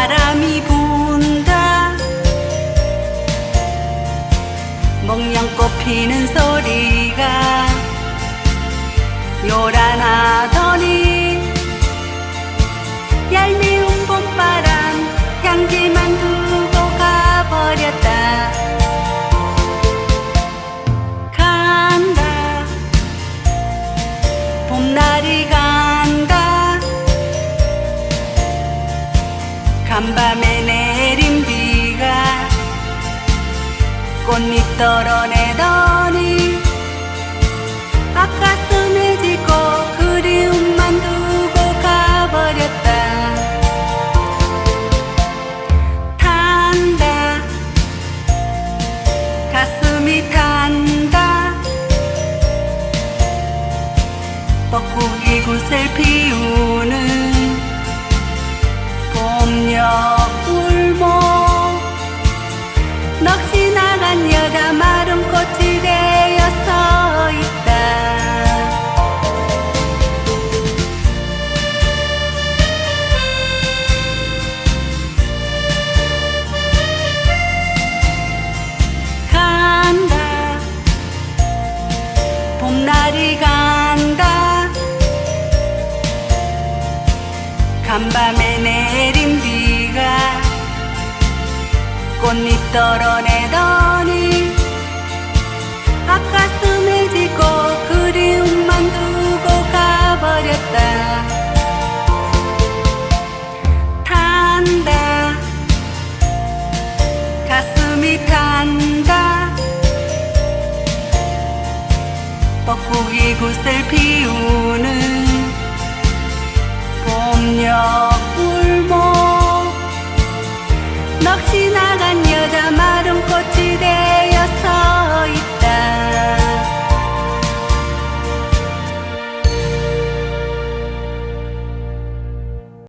바람이 분다. 먹냥꽃 피는 소리가 요란하더니 얄미운 봄바람 향기만 두고 가버렸다. 간다. 봄날이 가 간밤에 내린 비가 꽃잎 떨어내더니 아까슴에 지고 그리움만 두고 가버렸다. 탄다. 가슴이 탄다. 뻐꾸기 굿을 피우는 봄역 울목 넋이 나간 여자 마른 꽃이 되어 서 있다. 간다. 봄날이 간 간밤에 내린 비가 꽃잎 떨어내더니 아까슴에 지고 그리움만 두고 가버렸다. 탄다. 가슴이 탄다. 뻐꾸기 굿을 피우는